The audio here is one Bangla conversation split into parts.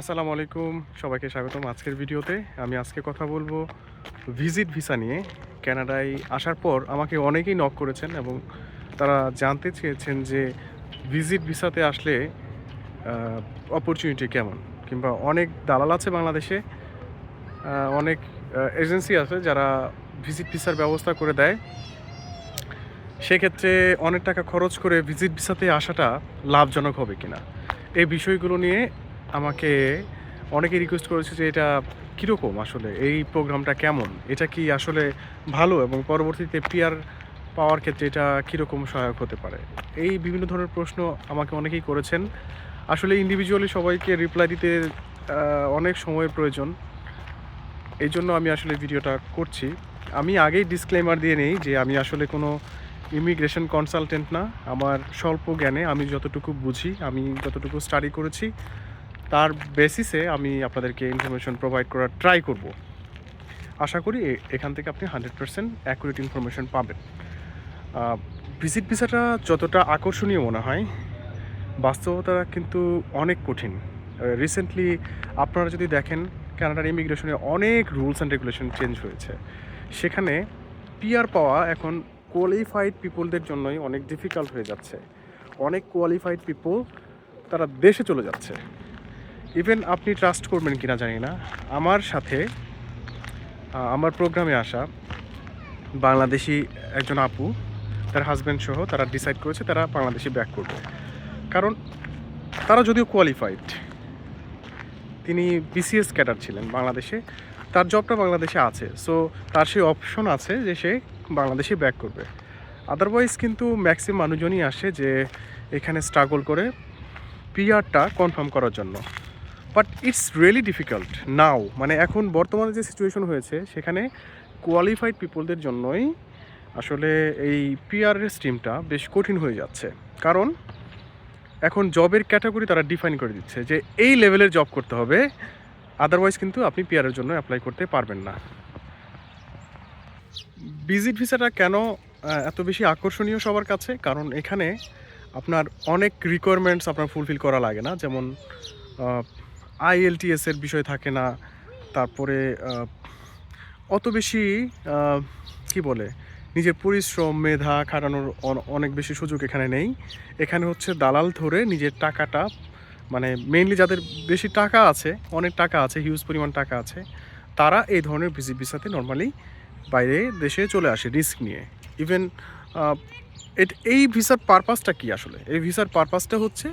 আসসালামু আলাইকুম, সবাইকে স্বাগতম আজকের ভিডিওতে। আমি আজকে কথা বলব ভিজিট ভিসা নিয়ে। ক্যানাডায় আসার পর আমাকে অনেকেই নক করেছেন এবং তারা জানতে চেয়েছেন যে ভিজিট ভিসাতে আসলে অপরচুনিটি কেমন? কিংবা অনেক দালাল আছে বাংলাদেশে অনেক এজেন্সি আছে যারা ভিজিট ভিসার ব্যবস্থা করে দেয়। সেক্ষেত্রে অনেক টাকা খরচ করে ভিজিট ভিসাতে আসাটা লাভজনক হবে কিনা? এই বিষয়গুলো নিয়ে আমাকে অনেকে রিকোয়েস্ট করেছে যে এটা কীরকম আসলে? এই প্রোগ্রামটা কেমন? এটা কি আসলে ভালো এবং পরবর্তীতে পিয়ার পাওয়ার ক্ষেত্রে এটা কীরকম সহায়ক হতে পারে? এই বিভিন্ন ধরনের প্রশ্ন আমাকে অনেকেই করেছেন। আসলে ইন্ডিভিজুয়ালি সবাইকে রিপ্লাই দিতে অনেক সময়ের প্রয়োজন। এই জন্য আমি আসলে ভিডিওটা করছি। আমি আগেই ডিসক্লেমার দিয়ে নেই যে আমি আসলে কোনো ইমিগ্রেশন কনসালটেন্ট না। আমার স্বল্প জ্ঞানে আমি যতটুকু বুঝি, আমি যতটুকু স্টাডি করেছি তার বেসিসে আমি আপনাদেরকে ইনফরমেশন প্রোভাইড করার ট্রাই করব। আশা করি এখান থেকে আপনি হান্ড্রেড পার্সেন্ট অ্যাকুরেট ইনফরমেশন পাবেন। ভিজিট ভিসাটা যতটা আকর্ষণীয় মনে হয় বাস্তবতা কিন্তু অনেক কঠিন। রিসেন্টলি আপনারা যদি দেখেন কানাডার ইমিগ্রেশনে অনেক রুলস অ্যান্ড রেগুলেশন চেঞ্জ হয়েছে। সেখানে পিআর পাওয়া এখন কোয়ালিফাইড পিপলদের জন্যই অনেক ডিফিকাল্ট হয়ে যাচ্ছে। অনেক কোয়ালিফাইড পিপল তারা দেশে চলে যাচ্ছে। ইভেন আপনি ট্রাস্ট করবেন কিনা জানি না। আমার সাথে আমার প্রোগ্রামে আসা বাংলাদেশি একজন আপু, তার হাজব্যান্ড সহ তারা ডিসাইড করেছে তারা বাংলাদেশি ব্যাক করবে। কারণ তারা যদিও কোয়ালিফাইড তিনি বিসিএস ক্যাডার ছিলেন বাংলাদেশে, তার জবটা বাংলাদেশে আছে। সো তার সেই অপশন আছে যে সে বাংলাদেশে ব্যাক করবে। আদারওয়াইজ কিন্তু ম্যাক্সিমাম মানুষজনই আসে যে এখানে স্ট্রাগল করে পিআরটা কনফার্ম করার জন্য। But it's really difficult now মানে এখন বর্তমানে যে সিচুয়েশন হয়েছে, সেখানে কোয়ালিফাইড পিপলদের জন্যই আসলে এই পিআরের স্ট্রিমটা বেশ কঠিন হয়ে যাচ্ছে। কারণ এখন জবের ক্যাটাগরি তারা ডিফাইন করে দিচ্ছে যে এই লেভেলের জব করতে হবে আদারওয়াইজ কিন্তু আপনি পিআরের জন্য অ্যাপ্লাই করতে পারবেন না। ভিজিট ভিসাটা কেন এত বেশি আকর্ষণীয় সবার কাছে? কারণ এখানে আপনার অনেক রিকোয়ারমেন্টস আপনার ফুলফিল করা লাগে না। যেমন আইএলটিএস এর বিষয় থাকে না। তারপরে অত বেশি কি বলে, নিজের পরিশ্রম, মেধা খাটানোর অন- অনেক বেশি সুযোগ এখানে নেই। এখানে হচ্ছে দালাল ধরে নিজের টাকাটা মানে মেইনলি যাদের বেশি টাকা আছে, অনেক টাকা আছে হিউজ পরিমাণ টাকা আছে, তারা এই ধরনের ভিজিট ভিসাতে নর্মালি বাইরে দেশে চলে আসে রিস্ক নিয়ে। ইভেন এই ভিসার পারপাসটা কি আসলে? এই ভিসার পারপাসটা হচ্ছে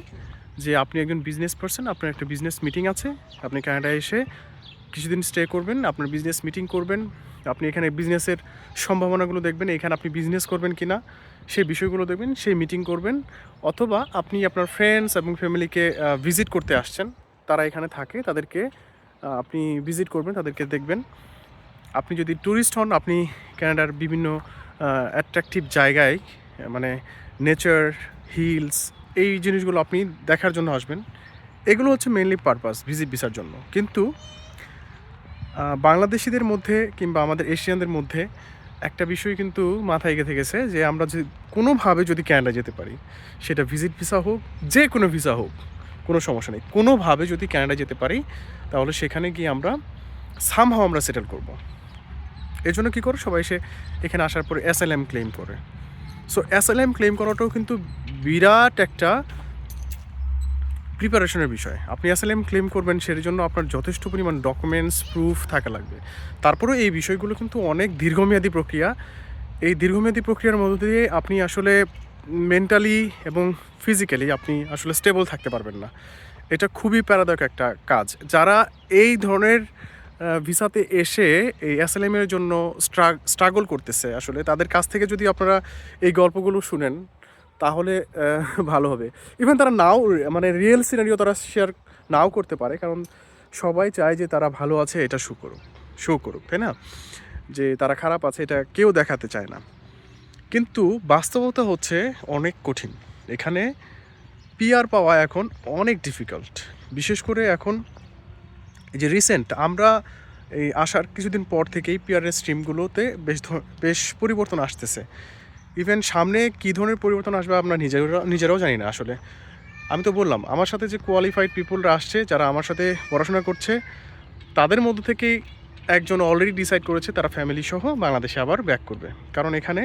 যে আপনি একজন বিজনেস পারসন আপনার একটা বিজনেস মিটিং আছে, আপনি কানাডায় এসে কিছুদিন স্টে করবেন, আপনার বিজনেস মিটিং করবেন, আপনি এখানে বিজনেসের সম্ভাবনাগুলো দেখবেন, এখানে আপনি বিজনেস করবেন কি না সেই বিষয়গুলো দেখবেন, সেই মিটিং করবেন, অথবা আপনি আপনার ফ্রেন্ডস এবং ফ্যামিলিকে ভিজিট করতে আসছেন, তারা এখানে থাকে, তাদেরকে আপনি ভিজিট করবেন, তাদেরকে দেখবেন। আপনি যদি ট্যুরিস্ট হন, আপনি কানাডার বিভিন্ন অ্যাট্রাকটিভ জায়গায় মানে নেচার হিলস এই জিনিসগুলো আপনি দেখার জন্য আসবেন। এগুলো হচ্ছে মেনলি পারপাস ভিজিট ভিসার জন্য। কিন্তু বাংলাদেশিদের মধ্যে কিংবা আমাদের এশিয়ানদের মধ্যে একটা বিষয় কিন্তু মাথায় গেঁথে গেছে যে আমরা যদি কোনোভাবে যদি ক্যানাডা যেতে পারি, সেটা ভিজিট ভিসা হোক, যে কোনো ভিসা হোক, কোনো সমস্যা নেই। কোনোভাবে যদি ক্যানাডা যেতে পারি, তাহলে সেখানে গিয়ে আমরা সামহাও আমরা সেটেল করব। এর জন্য কী করে? সবাই এসে এখানে আসার পরে এসএলএম ক্লেম করে। সো এসএলএম ক্লেম করাটাও কিন্তু বিরাট একটা প্রিপারেশনের বিষয়। আপনি এসএলএম ক্লেম করবেন সের জন্য আপনার যথেষ্ট পরিমাণ ডকুমেন্টস প্রুফ থাকা লাগবে। তারপরেও এই বিষয়গুলো কিন্তু অনেক দীর্ঘমেয়াদী প্রক্রিয়া। এই দীর্ঘমেয়াদী প্রক্রিয়ার মধ্য দিয়ে আপনি আসলে মেন্টালি এবং ফিজিক্যালি আপনি আসলে স্টেবল থাকতে পারবেন না। এটা খুবই প্যারাদায়ক একটা কাজ। যারা এই ধরনের ভিসাতে এসে এই এসএলএমের জন্য স্ট্রাগল করতেছে আসলে। তাদের কাছ থেকে যদি আপনারা এই গল্পগুলো শুনেন, তাহলে ভালো হবে। ইভেন তারা নাও মানে রিয়েল সিনারিও তারা শেয়ার নাও করতে পারে, কারণ সবাই চায় যে তারা ভালো আছে, এটা শো করুক। শো করুক, তাই না? যে তারা খারাপ আছে, এটা কেউ দেখাতে চায় না। কিন্তু বাস্তবতা হচ্ছে অনেক কঠিন। এখানে পিআর পাওয়া এখন অনেক ডিফিকাল্ট বিশেষ করে এখন যে রিসেন্ট আমরা এই আসার কিছুদিন পর থেকেই পিআরের স্ট্রিমগুলোতে বেশ বেশ পরিবর্তন আসতেছে। ইভেন সামনে কী ধরনের পরিবর্তন আসবে আমরা নিজেরা নিজেরাও জানি না আসলে। আমি তো বললাম, আমার সাথে যে কোয়ালিফাইড পিপলরা আসছে, যারা আমার সাথে পড়াশোনা করছে, তাদের মধ্যে থেকেই একজন অলরেডি ডিসাইড করেছে, তারা ফ্যামিলি সহ বাংলাদেশে আবার ব্যাক করবে। কারণ এখানে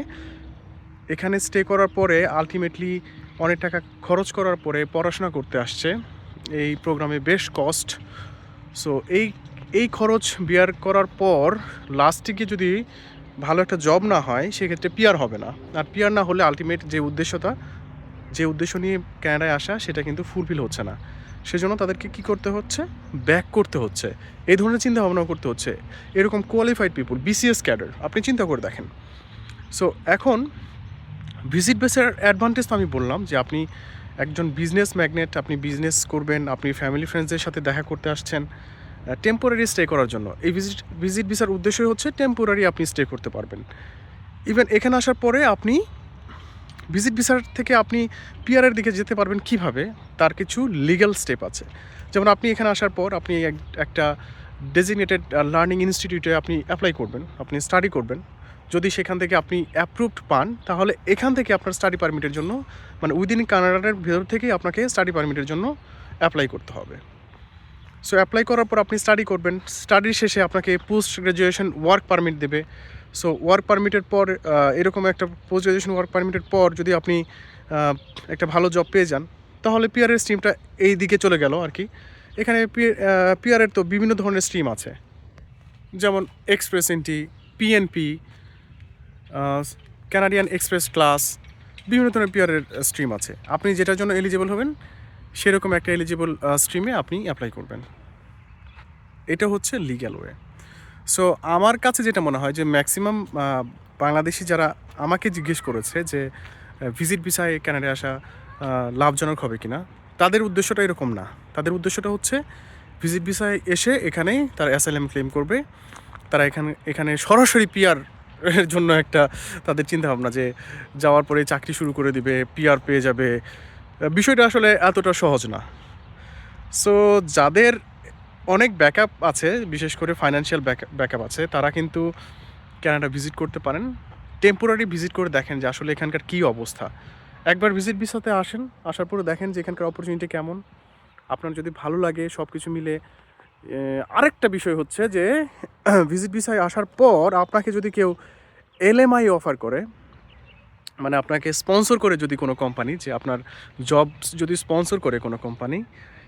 এখানে স্টে করার পরে আলটিমেটলি অনেক টাকা খরচ করার পরে পড়াশোনা করতে আসছে। এই প্রোগ্রামে বেশ কস্ট সো এই এই খরচ বিয়ার করার পর লাস্টে যদি ভালো একটা জব না হয়, সেক্ষেত্রে পিয়ার হবে না। আর পিয়ার না হলে আলটিমেট যে উদ্দেশ্যটা যে উদ্দেশ্য নিয়ে ক্যানাডায় আসা, সেটা কিন্তু ফুলফিল হচ্ছে না। সেজন্য তাদেরকে কি করতে হচ্ছে? ব্যাক করতে হচ্ছে। এই ধরনের চিন্তা ভাবনা করতে হচ্ছে। এরকম কোয়ালিফাইড পিপুল বিসিএস ক্যাডার আপনি চিন্তা করে দেখেন। সো এখন ভিজিট বেসের অ্যাডভান্টেজ তো আমি বললাম যে আপনি একজন বিজনেস ম্যাগনেট আপনি বিজনেস করবেন, আপনি ফ্যামিলি ফ্রেন্ডসদের সাথে দেখা করতে আসছেন টেম্পোরারি স্টে করার জন্য। এই ভিজিট ভিজিট ভিসার উদ্দেশ্যই হচ্ছে টেম্পোরারি আপনি স্টে করতে পারবেন। ইভেন এখানে আসার পরে আপনি ভিজিট ভিসার থেকে আপনি পিআরের দিকে যেতে পারবেন কীভাবে, তার কিছু লিগ্যাল স্টেপ আছে। যেমন আপনি এখানে আসার পর আপনি এক- একটা ডেজিগনেটেড লার্নিং ইনস্টিটিউটে আপনি অ্যাপ্লাই করবেন, আপনি স্টাডি করবেন। যদি সেখান থেকে আপনি অ্যাপ্রুভড পান, তাহলে এখান থেকে আপনার স্টাডি পারমিটের জন্য মানে উইদিন কানাডার ভেতর থেকেই আপনাকে স্টাডি পারমিটের জন্য অ্যাপ্লাই করতে হবে। সো অ্যাপ্লাই করার পর আপনি স্টাডি করবেন স্টাডির শেষে আপনাকে পোস্ট গ্রাজুয়েশন ওয়ার্ক পারমিট দেবে সো ওয়ার্ক পারমিটের পর এরকম একটা পোস্ট গ্রাজুয়েশন ওয়ার্ক পারমিটের পর যদি আপনি একটা ভালো জব পেয়ে যান, তাহলে পিআরের স্ট্রিমটা এই দিকে চলে গেল আর কি। এখানে পিআরের তো বিভিন্ন ধরনের স্ট্রিম আছে। যেমন express entry PNP Canadian express class বিভিন্ন ধরনের পিআরের স্ট্রিম আছে। আপনি যেটার জন্য এলিজিবল হবেন, সেরকম একটা এলিজিবল স্ট্রিমে আপনি অ্যাপ্লাই করবেন। এটা হচ্ছে লিগ্যাল ওয়ে সো আমার কাছে যেটা মনে হয় যে ম্যাক্সিমাম বাংলাদেশি যারা আমাকে জিজ্ঞেস করেছে যে ভিজিট ভিসায় ক্যানাডায় আসা লাভজনক হবে কিনা, তাদের উদ্দেশ্যটা এরকম না। তাদের উদ্দেশ্যটা হচ্ছে ভিজিট ভিসায় এসে এখানেই তারা অ্যাসাইলাম ক্লেম করবে। তারা এখানে এখানে সরাসরি পিয়ার এর জন্য একটা তাদের চিন্তা ভাবনা যে যাওয়ার পরে চাকরি শুরু করে দিবে পিয়ার পেয়ে যাবে। বিষয়টা আসলে এতটা সহজ না। সো যাদের অনেক ব্যাকআপ আছে, বিশেষ করে ফাইন্যান্সিয়াল ব্যাকআপ আছে, তারা কিন্তু ক্যানাডা ভিজিট করতে পারেন। টেম্পোরারি ভিজিট করে দেখেন যে আসলে এখানকার কী অবস্থা। একবার ভিজিট ভিসাতে আসেন, আসার পরে দেখেন যে এখানকার অপরচুনিটি কেমন। আপনার যদি ভালো লাগে সব কিছু মিলে আরেকটা বিষয় হচ্ছে যে ভিজিট ভিসায় আসার পর আপনাকে যদি কেউ এলএমআই অফার করে মানে আপনাকে স্পন্সর করে যদি কোনো কোম্পানি যে আপনার জব যদি স্পন্সর করে কোনো কোম্পানি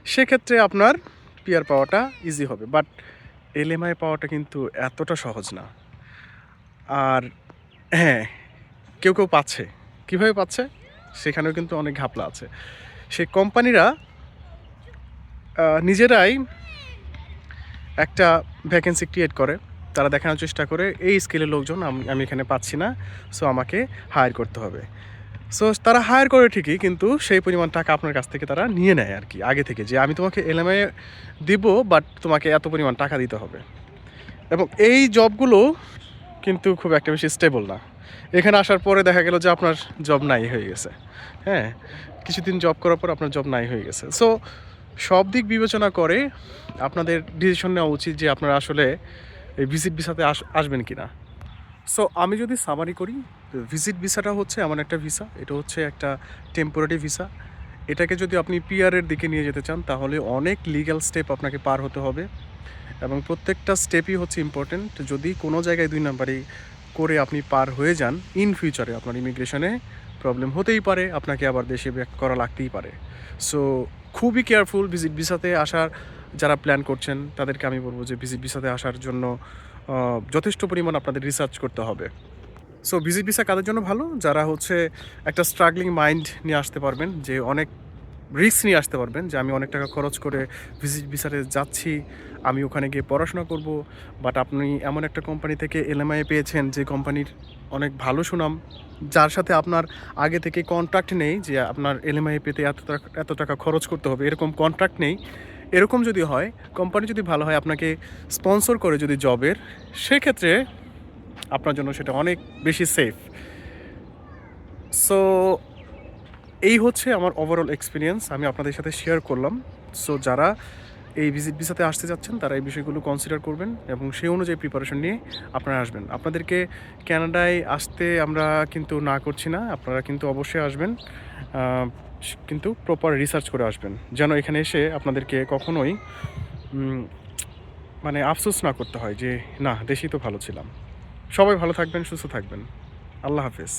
সেক্ষেত্রে আপনার পিয়ার পাওয়াটা ইজি হবে। বাট এলএমআই পাওয়াটা কিন্তু এতটা সহজ না। আর হ্যাঁ কেউ কেউ পাচ্ছে। কীভাবে পাচ্ছে? সেখানেও কিন্তু অনেক ঘাপলা আছে। সেই কোম্পানিরা নিজেরাই একটা ভ্যাকেন্সি ক্রিয়েট করে, তারা দেখানোর চেষ্টা করে, এই স্কেলের লোকজন আমি এখানে পাচ্ছি না সো আমাকে হায়ার করতে হবে। সো তারা হায়ার করে ঠিকই, কিন্তু সেই পরিমাণ টাকা আপনার কাছ থেকে তারা নিয়ে নেয় আর কি, আগে থেকে যে আমি তোমাকে এলএমআই দিব বাট তোমাকে এত পরিমাণ টাকা দিতে হবে। এবং এই জবগুলো কিন্তু খুব একটা বেশি স্টেবল না। এখানে আসার পরে দেখা গেল যে আপনার জব নাই হয়ে গেছে। হ্যাঁ কিছুদিন জব করার পর আপনার জব নাই হয়ে গেছে। সো সব দিক বিবেচনা করে আপনাদের ডিসিশন নেওয়া উচিত যে আপনারা আসলে এই ভিজিট ভিসাতে আস আসবেন কি না সো আমি যদি সামারি করি ভিজিট ভিসাটা হচ্ছে এমন একটা ভিসা এটা হচ্ছে একটা টেম্পোরারি ভিসা এটাকে যদি আপনি পিআরের দিকে নিয়ে যেতে চান, তাহলে অনেক লিগ্যাল স্টেপ আপনাকে পার হতে হবে এবং প্রত্যেকটা স্টেপই হচ্ছে ইম্পর্টেন্ট যদি কোনো জায়গায় দুই নাম্বারই করে আপনি পার হয়ে যান ইন ফিউচারে আপনার ইমিগ্রেশনে প্রবলেম হতেই পারে, আপনাকে আবার দেশে ব্যাক করা লাগতেই পারে। সো খুবই কেয়ারফুল ভিজিট ভিসাতে আসার যারা প্ল্যান করছেন, তাদেরকে আমি বলব যে ভিজিট ভিসাতে আসার জন্য যথেষ্ট পরিমাণ আপনাদের রিসার্চ করতে হবে। সো ভিজিট ভিসা কাদের জন্য ভালো? যারা হচ্ছে একটা স্ট্রাগলিং মাইন্ড নিয়ে আসতে পারবেন, যে অনেক রিস্ক নিয়ে আসতে পারবেন যে আমি অনেক টাকা খরচ করে ভিজিট ভিসাতে যাচ্ছি, আমি ওখানে গিয়ে পড়াশোনা করব। বাট আপনি এমন একটা কোম্পানি থেকে এলএমআই পেয়েছেন যে কোম্পানির অনেক ভালো সুনাম, যার সাথে আপনার আগে থেকে কন্ট্রাক্ট নেই যে আপনার এলএমআই পেতে এত এত টাকা খরচ করতে হবে, এরকম কন্ট্রাক্ট নেই। এরকম যদি হয় কোম্পানি যদি ভালো হয়, আপনাকে স্পন্সর করে যদি জবের সেক্ষেত্রে আপনার জন্য সেটা অনেক বেশি সেফ সো এই হচ্ছে আমার ওভারঅল এক্সপিরিয়েন্স আমি আপনাদের সাথে শেয়ার করলাম। সো যারা এই ভিজিট ভিসাতে আসতে যাচ্ছেন, তারা এই বিষয়গুলো কনসিডার করবেন এবং সেই অনুযায়ী প্রিপারেশন নিয়ে আপনারা আসবেন। আপনাদেরকে ক্যানাডায় আসতে আমরা কিন্তু না করছি না, আপনারা কিন্তু অবশ্যই আসবেন কিন্তু প্রপার রিসার্চ করে আসবেন, যেন এখানে এসে আপনাদেরকে কখনোই মানে আফসোস না করতে হয় যে, না, দেশেই তো ভালো ছিলাম। সবাই ভালো থাকবেন, সুস্থ থাকবেন। আল্লাহ হাফেজ।